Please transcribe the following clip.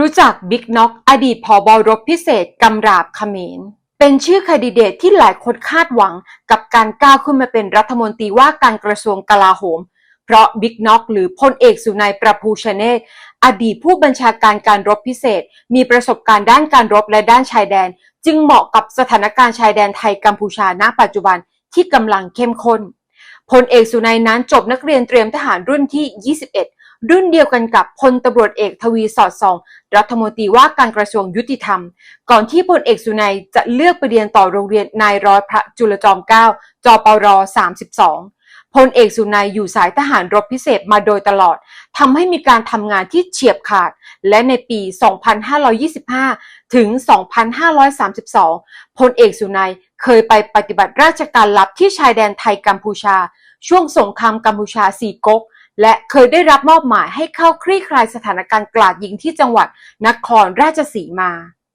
รู้จักบิ๊กน็อกอดีตผอบอรบพิเศษกำราบเขมร เป็นชื่อคดิเดตที่หลายคนคาดหวังกับการก้าวขึ้นมาเป็นรัฐมนตรีว่าการกระทรวงกลาโหม เพราะบิ๊กน็อกหรือพลเอกสุนัยประภูชเนศอดีตผู้บัญชาการการรบพิเศษ มีประสบการณ์ด้านการรบและด้านชายแดน จึงเหมาะกับสถานการณ์ชายแดนไทยกัมพูชาณปัจจุบันที่กำลังเข้มข้นพลเอกสุนัยนั้นจบนักเรียนเตรียมทหารรุ่นที่ 21 รุ่นเดียวกันกับพลตำรวจเอกทวีสอดส่อง รัฐมนตรีว่าการกระทรวงยุติธรรม ก่อนที่พลเอกสุนัยจะเลือกไปเรียนต่อโรงเรียนนายร้อยพระจุลจอมเกล้าจปร32พลเอกสุนัยอยู่สายทหารรบพิเศษมาโดยตลอด ทำให้มีการทำงานที่เฉียบขาด และในปี 2525 ถึง 2532 พลเอกสุนัยเคยไปปฏิบัติราชการลับที่ชายแดนไทยกัมพูชา ช่วงสงครามกัมพูชาสีก๊ก และเคยได้รับมอบหมายให้เข้าคลี่คลายสถานการณ์กลาดยิงที่จังหวัดนครราชสีมา